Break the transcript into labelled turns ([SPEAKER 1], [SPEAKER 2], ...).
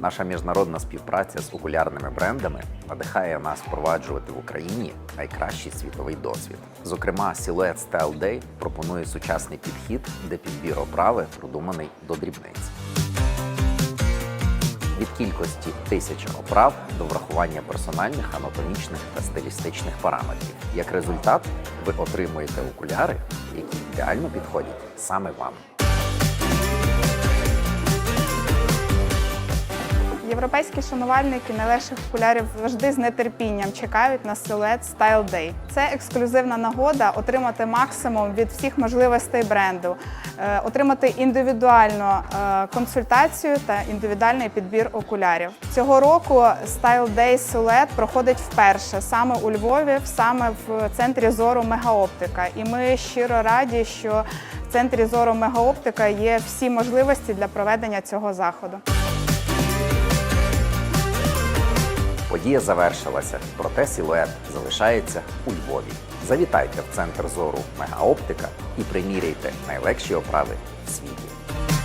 [SPEAKER 1] Наша міжнародна співпраця з окулярними брендами надихає нас впроваджувати в Україні найкращий світовий досвід. Зокрема, Silhouette Style Day пропонує сучасний підхід, де підбір оправи продуманий до дрібниць. Від кількості тисяч оправ до врахування персональних, анатомічних та стилістичних параметрів. Як результат, ви отримуєте окуляри, які ідеально підходять саме вам.
[SPEAKER 2] Європейські шанувальники найлегших окулярів завжди з нетерпінням чекають на Silhouette Style Day. Це ексклюзивна нагода отримати максимум від всіх можливостей бренду, е, отримати індивідуальну е, консультацію та індивідуальний підбір окулярів. Цього року Style Day Silhouette проходить вперше саме у Львові, саме в центрі зору Мегаоптика. І ми щиро раді, що в центрі зору Мегаоптика є всі можливості для проведення цього заходу.
[SPEAKER 1] Подія завершилася, проте силует залишається у Львові. Завітайте в центр зору Мегаоптика і приміряйте найлегші оправи в світі.